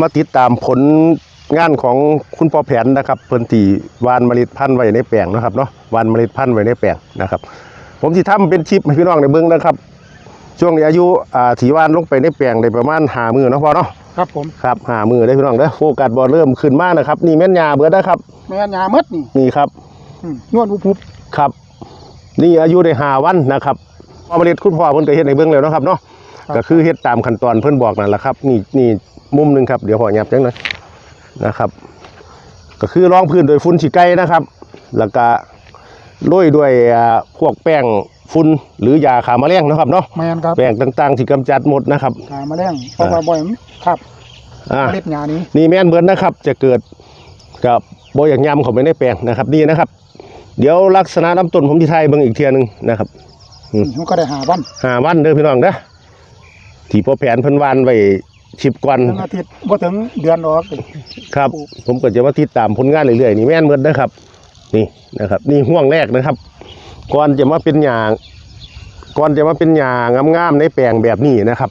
มาติดตามผลงานของคุณพ่อแผนนะครับเพิ่นที่วานเมล็ดพันธุ์ไว้ในแปลงนะครับเนาะวานเมล็ดพันธุ์ไว้ในแปลงนะครับ ผมที่ทำเป็นชิปให้พี่น้องในเบิ้งนะครับ ช่วงนี้อายุอ่าถีวานลงไปในแปลงได้ประมาณหามือเนาะพ่อเนาะครับผมครับหามือได้พี่น้องเด้อโฟกัสบอลเริ่มขึ้นมานะครับนี่แม่นยาเบิดนะครับแม่นยาหมดนี่นี่ครับอืมนวลอุบอุบครับ นี่อายุได้หาวันนะครับพอเมล็ดคุณพ่อเพิ่นก็เฮ็ดในเบื้องแล้วเนาะครับเนาะก็คือเฮ็ดตามขั้นตอนเพิ่นบอกนั่นแหละครับ นี่นี่ มุมหนึงครับเดี๋ยวพ่อยับจังหน่อยนะครับ ก็คือรองพื้นโดยฝุ่นฉีไก่นะครับ แล้วก็โรยด้วยอ่าพวกแป้งฝุ่นหรือยาขาแมลงเนาะครับเนาะแมนครับแป้งต่างๆที่กำจัดหมดนะครับหาแมาแรงเพราะว่าบ่อยมันครับอ่าเมล็ดยานี้นี่แม่นเบิร์นนะครับ จะเกิดกับโบอย่างยำเข้าไปในแปลงนะครับ นี่นะครับ เดี๋ยวลักษณะน้ำต้นผมที่ไทยเบิ่งอีกเทียหนึงนะครับอืมมันก็ได้หาวันหาวันเด้อพี่น้องเด้อที่พอแผนเพิ่นวานไว้ ชิบกวันถึงอาทิตย์บ่ถึงเดือนออกเลยครับ ผมก็จะมาติดตามผลงานเรื่อยๆนี่แม่นเบิร์นนะครับ นี่นะครับ นี่ห่วงแรกนะครับ ก่อนจะมาเป็นหยางก่อนจะมาเป็นหยางงามๆในแปลงแบบนี้นะครับ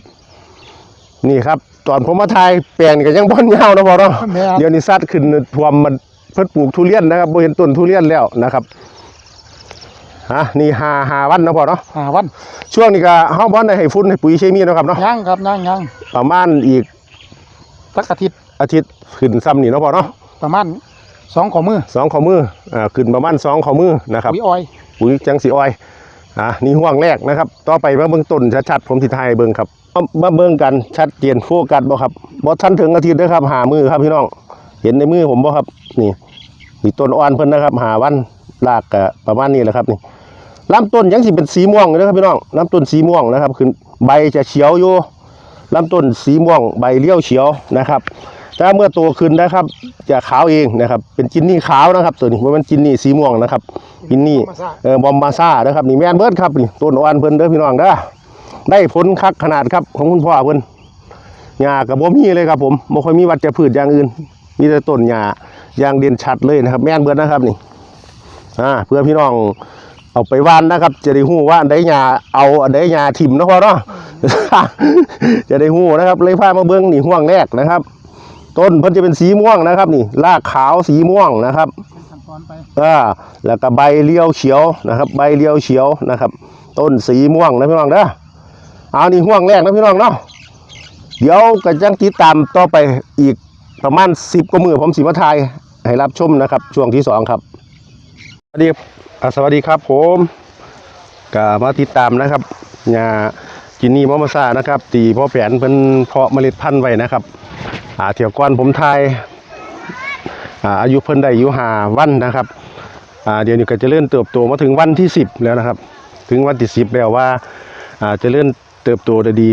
นี่ครับ ตอนผมมาทายแปลงนี่ก็ยังบ่อนยาวนะพอเนาะแม่นเดี๋ยวนี้ซัดขึ้นท่วมมันเพิ่นปลูกทุเรียนนะครับบ่เห็นต้นทุเรียนแล้วนะครับ ฮะนี่หาหาวันนะพอเนาะหาวัน ช่วงนี้ก็เฮาบ่ได้ให้ฝุ่นให้ปุ๋ยเคมีเนาะครับเนาะย่างครับย่างย่างประมาณอีกสักอาทิตย์อาทิตย์ขึ้นซ้ำนี่เนาะพอเนาะประมาณสองข้อมือสองข้อมืออ่าขึ้นประมาณสองข้อมือนะครับวิออยปุ๋ยจังสีอ้อยอ่านี่ห่วงแรกนะครับ ต่อไปมาเบิ่งต้นชัดๆผมสิทายให้เบิ่งครับมามาเบิ่งกันชัดเจนโฟกัสบ่ครับบ่ทันถึงอาทิตย์เด้อครับหามือครับพี่น้องเห็นในมือผมบ่ครับนี่นี่ต้นอ่อนเพิ่นนะครับหาวันรากก็ประมาณนี้แหละครับนี่ ลำต้นยังสิเป็นสีม่วงอยู่นะครับพี่น้องลำต้นสีม่วงนะครับคือใบจะเขียวอยู่ลำต้นสีม่วงใบเลี้ยวเขียวนะครับแต่เมื่อโตขึ้นนะครับ จะขาวเองนะครับ เป็นจินนี่ขาวนะครับ ตัวนี้บ่แมันจินนี่สีม่วงนะครับจินนี่เออบอมบาซ่านะครับนี่แมนเบิดครับนี่ต้นอ่อนเพิ่นเด้อพี่น้องเด้อได้ผลคักขนาดครับของคุณพ่อเพิ่นหญ้ากับบ่มีเลยครับผมบ่ค่อยมีวัชพืชอย่างอื่น มีแต่ต้นหญ้าอย่างเด่นชัดเลยนะครับ แมนเบิดนะครับนี่อ่าเพื่อพี่น้อง เอาไปว่านนะครับ จะได้ฮู้ว่าอันใดหญ้าเอาอันใดหญ้าถิ่มนะพ่อเนาะจะได้ฮู้นะครับ เลยพามาเบิ่งนี่ห่วงแรกนะครับ ต้นเพิ่นจะเป็นสีม่วงนะครับ นี่รากขาวสีม่วงนะครับอ่าแล้วก็ใบเลี้ยวเขียวนะครับ ใบเลี้ยวเขียวนะครับ ต้นสีม่วงนะพี่น้องเด้อเอานี่ห่วงแรกนะพี่น้องเนาะเดี๋ยวก็จังติดตามต่อไปอีกประมาณสิบกว่ามือผมสีมาทายให้รับชมนะครับ ช่วงที่สองครับสวัสดี สวัสดีครับผมก็มาติดตามนะครับยาจินนี่มอมาซานะครับ ตีพ่อแผนเป็นเพาะเมล็ดพันธุ์ไว้นะครับอ่าเที่ยวก่อนผมทายอ่าอายุเพิ่นได้อายุหาวันนะครับอ่าเดี๋ยวนี้ก็จะเริ่มเติบโตมาถึงวันที่สิบแล้วนะครับ ถึงวันที่สิบแล้วว่าอ่าจะเริ่มเติบโตได้ดี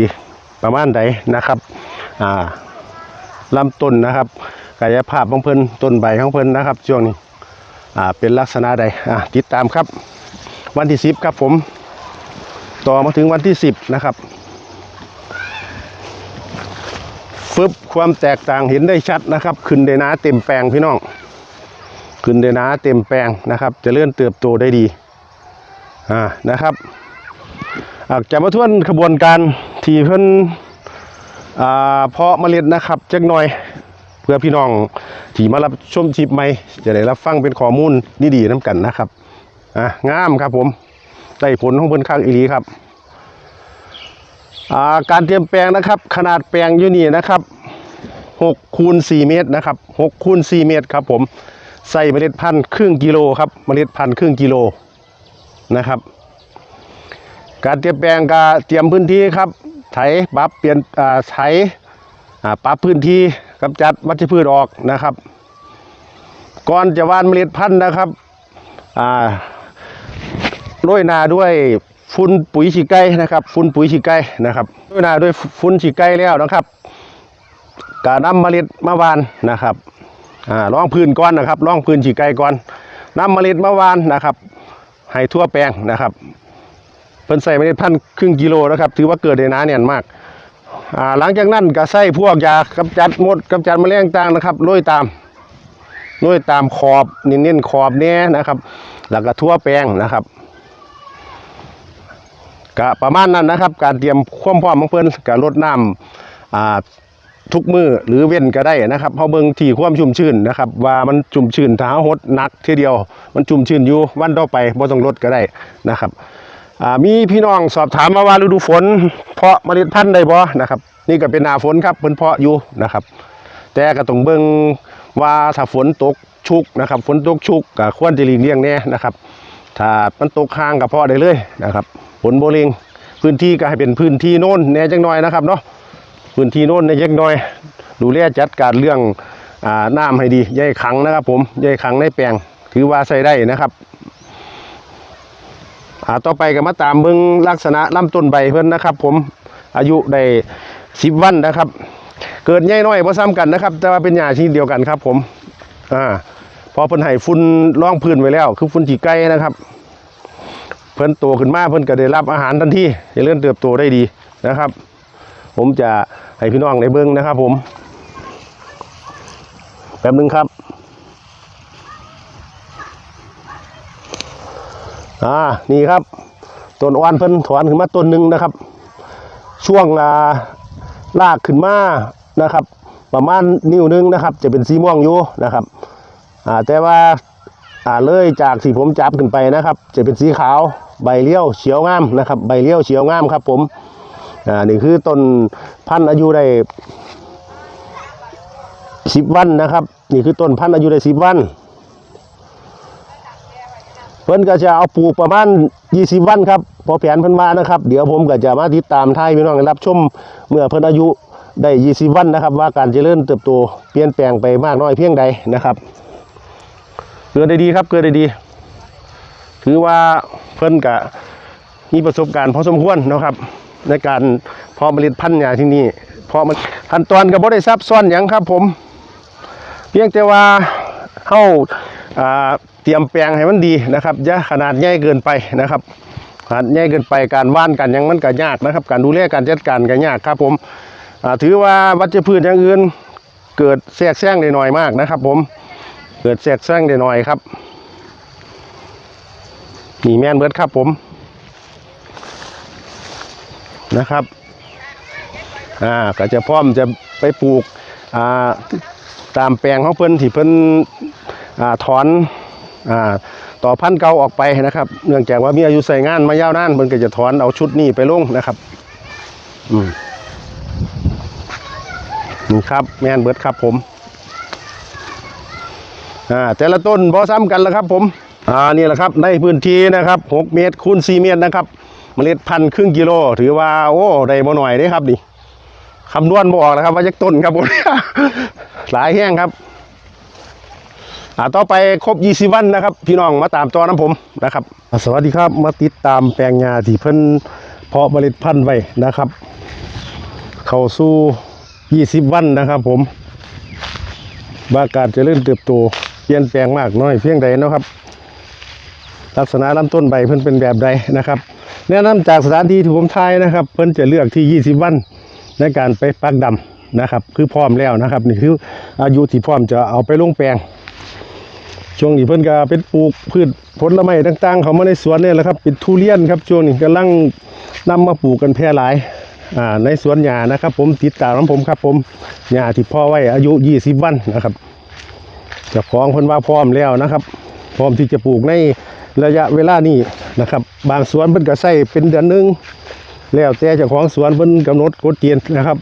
ประมาณใดนะครับอ่าลำต้นนะครับกายภาพของเพิ่นต้นใบของเพิ่นนะครับช่วงนี้ เป็นลักษณะใดติดตามครับ วันที่สิบครับผม ต่อมาถึงวันที่สิบนะครับฟึบความแตกต่างเห็นได้ชัดนะครับ ขึ้นได้นาเต็มแปลงพี่น้องขึ้นได้นาเต็มแปลงนะครับ จะเลื่อนเติบโตได้ดีอ่านะครับอาจจะมาทวนขบวนการที่เพิ่นเพาะเมล็ดนะครับจักหน่อย เพื่อพี่น้องที่มารับชมชิปใหม่จะได้รับฟังเป็นข้อมูลดีๆน้ำกันนะครับอ่างามครับผมได้ผลของเพิ่นข้างอีหลีครับอ่าการเตรียมแปลงนะครับ ขนาดแปลงอยู่นี่นะครับ6คูณ4เมตรนะครับ6คูณ4เมตรครับผมใส่เมล็ดพันธุ์ครึ่งกิโลครับเมล็ดพันธุ์ครึ่งกิโลนะครับ การเตรียมแปลงก็เตรียมพื้นที่ครับไถปรับเปลี่ยนอ่าไถอ่าปรับพื้นที่ กำจัดวัชพืชออกนะครับ ก่อนจะหว่านเมล็ดพันธุ์นะครับอ่าโรยนาด้วยฟุ้นปุ๋ยฉีกไก่นะครับฟุ้นปุ๋ยฉีกไก่นะครับโรยนาด้วยฟุ้นฉีกไก่แล้วนะครับกาน้ำเมล็ดมาวานนะครับอ่าร่องพื้นก่อนนะครับร่องพื้นฉีกไก่ก่อนนำเมล็ดมาวานนะครับให้ทั่วแปลงนะครับเพิ่นใส่เมล็ดพันธุ์ครึ่งกิโลนะครับ ถือว่าเกิดได้หนาเนี่ยนมาก หลังจากนั้นก็ใส่พวกยากำจัดมดกำจัดแมลงต่างนะครับโรยตามโรยตามขอบเน้นๆขอบเนี้ยนะครับ แล้วก็ทั่วแปลงนะครับก็ประมาณนั้นนะครับ การเตรียมความพร้อมของเพิ่นการลดน้ำทุกมือหรือเว้นก็ได้นะครับเฮาะเบิ่งที่ความชุ่มชื้นนะครับ ว่ามันชุ่มชื้นถ้าหดหนักทีเดียว มันชุ่มชื้นอยู่วันต่อไปบ่ต้องลดก็ได้นะครับ มีพี่น้องสอบถามมาว่าฤดูฝน เพาะเมล็ดพันธุ์ได้บ่นะครับ นี่ก็เป็นหน้าฝนครับเพิ่นเพาะอยู่นะครับ แต่ก็ต้องเบิ่งว่าถ้าฝนตกชุกนะครับ ฝนตกชุกก็ควรจะหลีกเลี่ยงแน่นะครับ ถ้ามันตกค้างก็เพาะได้เลยนะครับฝนโบเลงพื้นที่ก็ให้เป็นพื้นที่โน่นแน่จังน้อยนะครับเนาะพื้นที่โน้นในเล็กน้อย ดูแลจัดการเรื่องอน้ำให้ดีอย่าใหญ่ขังนะครับ ผมอย่าใหญ่ขังในแปลงถือว่าใส่ได้นะครับ อ่าต่อไปก็มาตามเบิ่งลักษณะลำต้นใบเพิ่นนะครับ ผมอายุได้สิบวันนะครับ เกิดใหญ่น้อยพอซ้ำกันนะครับ แต่ว่าเป็นหญ้าชนิดเดียวกันครับ ผมอ่าพอเพิ่นให้ฝุ่นร่องพื้นไว้แล้ว คือฝุ่นจีไก่นะครับ เพิ่นโตขึ้นมาเพิ่นก็ได้รับอาหารทันทีจะเลื่อนเติบโตได้ดีนะครับ ผมจะให้พี่น้องในเบิ้งนะครับ ผมแป๊บนึงครับ อ่านี่ครับต้นอ่อนเพิ่นถอนขึ้นมาต้นหนึ่งนะครับ ช่วงอ่าลากขึ้นมานะครับ ประมาณนิ้วหนึงนะครับ จะเป็นสีม่วงอยู่นะครับอ่าแต่ว่าอ่าเลยจากสีผมจับขึ้นไปนะครับ จะเป็นสีขาวใบเลี้ยวเฉียวงามนะครับ ใบเลี้ยวเฉียวงามครับ ผมอ่านี่คือต้นพันธุ์อายุได้สิบวันนะครับ นี่คือต้นพันธุ์อายุได้สิบวัน เพิ่นก็จะเอาปลูกประมาณยี่สิบวันครับพอแผนเพิ่นมานะครับ เดี๋ยวผมก็จะมาติดตามท้ายพี่น้องรับชมเมื่อเพิ่นอายุได้ยี่สิบวันนะครับ ว่าการเจริญเติบโตเปลี่ยนแปลงไปมากน้อยเพียงใดนะครับเกิดได้ดีครับเกิดได้ดี ถือว่าเพิ่นก็มีประสบการณ์พอสมควรนะครับ ในการพาะเมล็ดพันธุ์ยาที่นี่พาะมันขั้นตอนก็บ่ได้ซับซ้อนหยังครับผม เพียงแต่ว่าเฮาอ่า เตรียมแปลงให้มันดีนะครับอย่าขนาดใหญ่เกินไปนะครับขนาดใหญ่เกินไปการว่านกันยังมันก็ยากนะครับ การดูแลการจัดการก็ยากครับผมถือว่าวัชพืชอย่างอื่นเกิดแทรกแซงได้น้อยมากนะครับ ผมเกิดแทรกแซงได้น้อยครับนี่แม่นเบิดครับผมนะครับอ่าก็จะพร้อมจะไปปลูกอ่าตามแปลงของเพิ่นที่เพิ่นอ่าถอน ต่อพันธ์เก่าออกไปนะครับ เนื่องจากว่ามีอายุใส่งานมายาวนานเพิ่นก็จะถอนเอาชุดนี้ไปลงนะครับอืมนี่ครับแม่นเบิดครับผมอ่าแต่ละต้นพอซ้ำกันแล้วครับผมอ่านี่แหละครับในพื้นที่นะครับ 6 เมตรคูณ4เมตรนะครับเมล็ดพันธุ์ครึ่งกิโล ถือว่าโอ้ได้บ่หน่อยเด้ครับนี่คำนวณบออกนะครับ ว่าจักต้นครับผมหลายแห้งครับ อ่าต่อไปครบ 20 วันนะครับ พี่น้องมาตามตัวน้ำผมนะครับ สวัสดีครับมาติดตามแปลงยาที่เพิ่นเพาะเมล็ดพันธุ์ไว้นะครับ เข้าสู่ 20 วันนะครับ ผมว่าการเริญเติบโตเปลี่ยนแปลงมากน้อยเพียงใดนะครับ ลักษณะลำต้นใบเพิ่นเป็นแบบใดนะครับ แนะนำจากสถานที่ที่ผมทายนะครับ เพิ่นจะเลือกที่ 20 วันในการไปปักดำนะครับ คือพร้อมแล้วนะครับ นี่คืออายุที่พร้อมจะเอาไปลงแปลง ช่วงนี้เพิ่นก็เป็นปลูกพืชผลไม้ต่างๆ เขามาในสวนเนี่ยแหละครับ เป็นทุเรียนครับช่วงนี้กำลังนำมาปลูกกันแพร่หลายอ่าในสวนหญ้านะครับ ผมติดตามของผมครับ ผมหญ้าที่พ่อไว้อายุ 20 วันนะครับจะของเพิ่นว่าพร้อมแล้วนะครับ พร้อมที่จะปลูกในระยะเวลานี้นะครับ บางสวนเพิ่นก็ใส่เป็นเดือนหนึงแล้วแต่เจ้าของสวนเพิ่นกำหนดกฎเกณฑ์นะครับ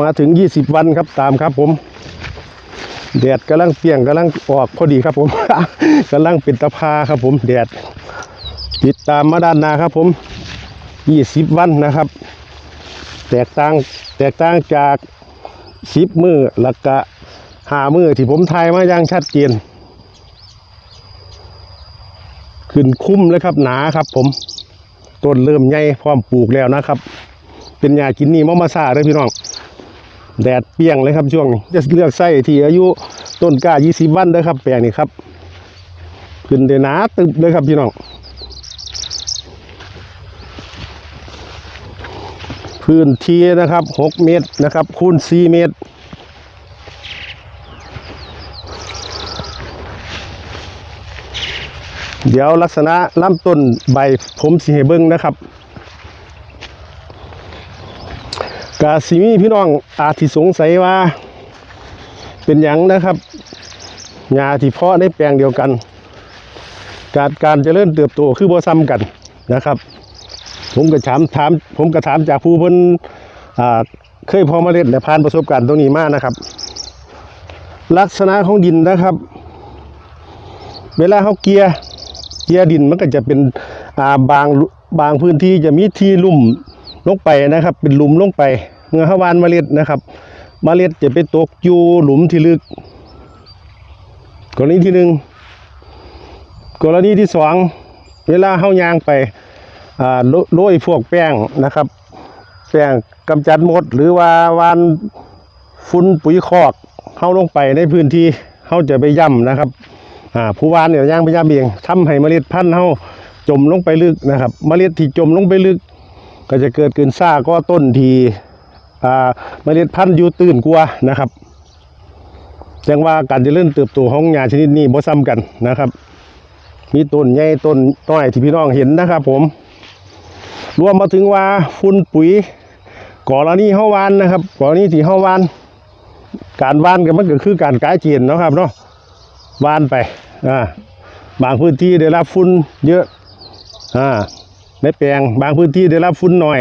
มาถึง 20 วันครับตามครับผม แดดกำลังเปียงกำลังออกพอดีครับผมกำลังเป็นตะพาครับผมแดดติดตามมาด้านหน้าครับผม20วันนะครับ แตกต่างแตกต่างจาก10มือแล้วก็หามือที่ผมทายมาอย่างชัดเจนขึ้นคุ้มเลยครับหนาครับ ผมต้นเริ่มใหญ่พร้อมปลูกแล้วนะครับ เป็นยากินนี่มะมาซาเลยพี่น้อง แดดเปียงเลยครับช่วงนี้จะเลือกไส้ที่อายุต้นกล้า 20 วันเด้อครับ แปลงนี้ครับ ขึ้นได้หนาตึบเลยครับพี่น้องพื้นที่นะครับ 6 เมตรนะครับคูณ 4 เมตรเดี๋ยวลักษณะลำต้นใบผมสีเบิ้งนะครับ กาสิมีพี่น้องอาจที่สงสัยว่า เป็นหยังนะครับหญ้าที่เพาะในแปลงเดียวกัน การการเจริญเติบโตคือบ่ซ้ำกันนะครับ ผมก็ถามถาม ผมก็ถามจากผู้เพิ่นเคยพอมาเล็ดและผ่านประสบการณ์ตรงนี้มากนะครับ ลักษณะของดินนะครับ เวลาเขาเกียร์เกียร์ดินมันก็จะเป็นาบางบางพื้นที่จะมีที่ลุ่ม ลงไปนะครับ เป็นหลุมลงไปเมื่อเขาวานเมล็ดนะครับเมล็ดจะไปตกอยู่หลุมที่ลึก กรณีที่หนึ่งกรณีที่สองเวลาเฮายางไปอ่าโรยพวกแป้งนะครับ แป้งกำจัดมดหรือว่าวานฝุ่นปุ๋ยคอกเข้าลงไปในพื้นที่เข้าจะไปย่ำนะครับผู้วานเนี่ยย่างไปย่ำเองทำให้เมล็ดพันธุ์เข้าจมลงไปลึกนะครับ เมล็ดที่จมลงไปลึก ก็จะเกิดขึ้นซ่าก็ต้นทีอ่าเมล็ดพันธุ์อยู่ตื่นกว่านะครับแจ้งว่าการจะเริญเติบโตของหญ้าชนิดนี้บ่ซ้ำกันนะครับ มีต้นใหญ่ต้นน้อยที่พี่น้องเห็นนะครับผม รวมมาถึงว่าฝุ่นปุ๋ยกรณีเฮาวานนะครับกรณีที่เฮาวาน การวานก็มันก็คือการกายเจียนนะครับเนาะวานไปอ่าบางพื้นที่ได้รับฝุ่นเยอะอ่า ในแปลงบางพื้นที่ได้รับฝุ่นน้อย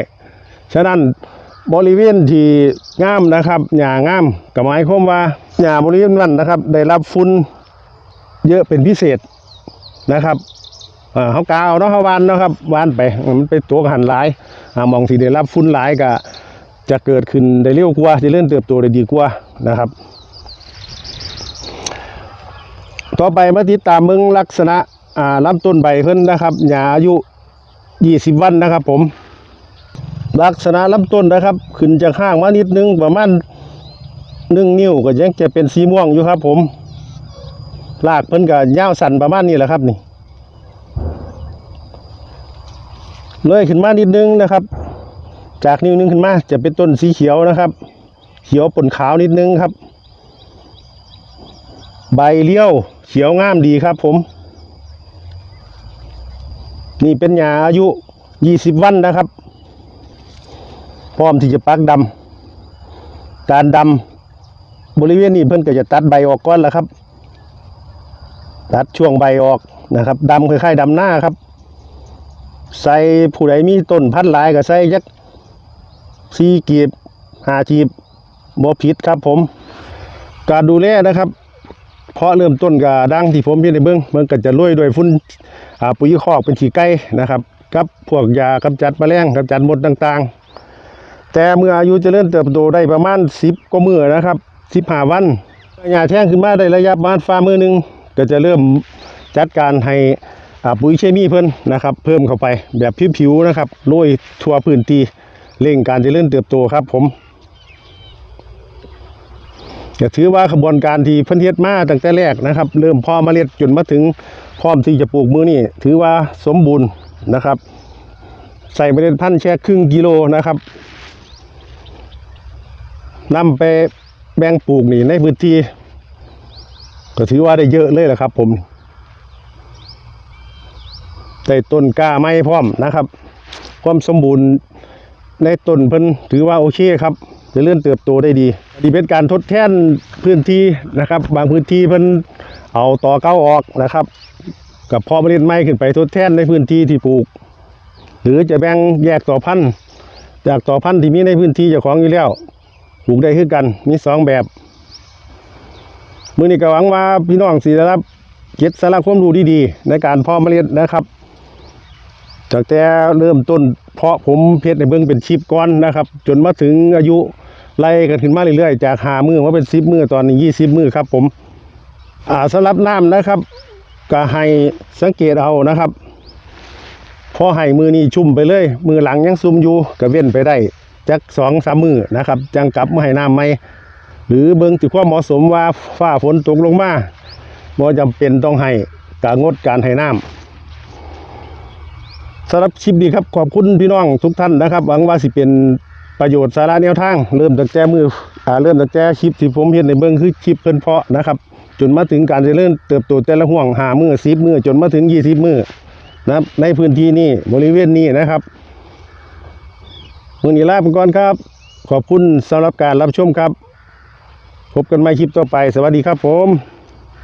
ฉะนั้นบริเวณที่งามนะครับหญ้างามก็หมายความว่าหญ้าบริเวณนั้นนะครับ ได้รับฝุ่นเยอะเป็นพิเศษนะครับอ่าเขากาวเนาะเขาวานเนาะครับวานไปมันเป็นตัวหันหลายอมองที่ได้รับฝุ่นหลายก็จะเกิดขึ้นได้เร็วกว่าจะเลื่อนเติบโตได้ดีกว่านะครับ ต่อไปมาติดตามเมืองลักษณะลำต้นใบเพิ่นนะครับหญ้าอายุ 20วันนะครับ ผม ลักษณะลำต้นนะครับ ขึ้นจากข้างมานิดนึงประมาณหนึ่งนิ้วก็ยังจะเป็นสีม่วงอยู่ครับ ผมรากเพิ่นก็ยาวสั่นประมาณนี้แหละครับนี่เลยขึ้นมานิดนึงนะครับ จากนิ้วนึงขึ้นมาจะเป็นต้นสีเขียวนะครับ เขียวปนขาวนิดนึงครับ ใบเลี้ยวเขียวงามดีครับ ผม นี่เป็นหญ้าอายุ20วันนะครับ พร้อมที่จะปักดำการดำบริเวณนี้เพิ่นก็จะตัดใบออกก่อนแล้วครับ ตัดช่วงใบออกนะครับดำคล้ายๆดำหน้าครับ ใส่ผู้ใดมีต้นพันธุ์หลายก็ใส่ยักซีกีบหาจีบบ่ผิดครับผม การดูแลนะครับ เพราะเริ่มต้นกับดังที่ผมเห็นในเบื้องมันก็จะโรยด้วยฝุ่น ปุ๋ยคอกเป็นขี้ไก่นะครับกับพวกยากำจัดแมลงกำจัดมดต่างๆ แต่เมื่ออายุเจะเริ่มเติบโตได้ประมาณ 10กว่ามือนะครับ15วันหญ้าแท่งขึ้นมาได้ระยะประมาณฝ่ามือหนึงก็จะเริ่มจัดการให้ปุ๋ยเคมีเพิ่นนะครับ เพิ่มเข้าไปแบบผิวๆนะครับโรยทั่วพื้นที่เร่งการเจริญเติบโตครับผม ก็ถือว่าขบวนการที่เพิ่นเฮ็ดมาตั้งแต่แรกนะครับ เริ่มเพอมาเล็ดจนมาถึงพร้อมที่จะปลูกมือนี่ถือว่าสมบูรณ์นะครับ ใส่เมล็ดพันธุ์แค่ครึ่งกิโลนะครับนำไปแบ่งปลูกนี่ในพื้นที่ก็ถือว่าได้เยอะเลยแหละครับ ผมได้ต้นกล้าไม้พร้อมนะครับ ความสมบูรณ์ในต้นเพิ่นถือว่าโอเคครับ จะเลื่อนเติบโตได้ดีดีเป็นการทดแทนพื้นที่นะครับ บางพื้นที่เพิ่นเอาต่อเก้าออกนะครับ กับพาะเมล็ดไม้ขึ้นไปทดแทนในพื้นที่ที่ปลูก หรือจะแบ่งแยกต่อพันธุ์จากต่อพันธุ์ที่มีในพื้นที่เจ้าของอยู่แล้วปลูกได้คือกันมีสองแบบมือนี้ก็หวังว่าพี่น้องสิได้รับเก็บสาระความรู้ดีๆ ในการพาะเมล็ดนะครับ จากแต่เริ่มต้น เพาะผมเพชรในเบื้องเป็นชิปก้อนนะครับ จนมาถึงอายุไล่กันขึ้นมาเรื่อยๆ จากหามือมาเป็นสิบมือตอนนี้ยี่สิบมือครับ ผมอ่าสำหรับน้ำนะครับ ก็ให้สังเกตเอานะครับพอให้มือนี้ชุ่มไปเลย มือหลังยังซุ่มอยู่ก็เว้นไปได้จักสองสามมือนะครับ จังกลับมาให้น้ำไหมหรือเบิ่งจุดความเหมาะสมว่าฟ้าฝนตกลงมาบ่จำเป็นต้องให้กางดการให้น้ำ สำหรับคลิปนี้ครับขอบคุณพี่น้องทุกท่านนะครับ หวังว่าสิเป็นประโยชน์สาระแนวทาง เริ่มตั้งแต่มืออ่าเริ่มตั้งแต่คลิปที่ผมเห็นในเบื้องคือคลิปเพิ่นเพาะนะครับ จนมาถึงการเจริญเติบโตแต่ละห่วงหามือสิบมือจนมาถึงยี่สิบมือนะครับในพื้นที่นี้บริเวณนี้นะครับมือนี้ลาไปก่อนครับ ขอบคุณสำหรับการรับชมครับ พบกันใหม่คลิปต่อไป สวัสดีครับผม